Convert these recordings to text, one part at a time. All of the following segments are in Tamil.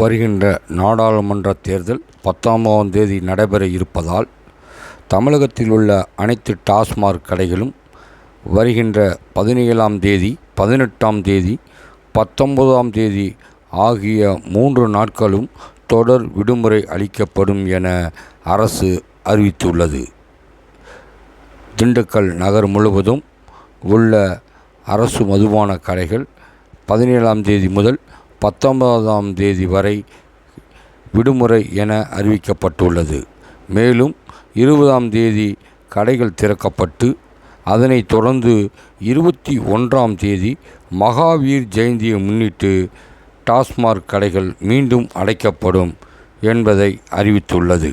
வருகின்ற நாடாளுமன்ற தேர்தல் பத்தொன்பதாம் தேதி நடைபெற இருப்பதால் தமிழகத்தில் உள்ள அனைத்து டாஸ்மாக் கடைகளும் வருகின்ற பதினேழாம் தேதி பதினெட்டாம் தேதி பத்தொன்பதாம் தேதி ஆகிய மூன்று நாட்களும் தொடர் விடுமுறை அளிக்கப்படும் என அரசு அறிவித்துள்ளது. திண்டுக்கல் நகர் முழுவதும் உள்ள அரசு மதுபான கடைகள் பதினேழாம் தேதி முதல் பத்தொன்பதாம் தேதி வரை விடுமுறை என அறிவிக்கப்பட்டுள்ளது. மேலும் இருபதாம் தேதி கடைகள் திறக்கப்பட்டு அதனைத் தொடர்ந்து இருபத்தி ஒன்றாம் தேதி மகாவீர் ஜெயந்தியை முன்னிட்டு டாஸ்மாக் கடைகள் மீண்டும் அடைக்கப்படும் என்பதை அறிவித்துள்ளது.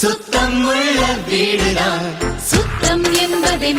சுத்தம் உள்ள வீடுதான். சுத்தம் என்பதை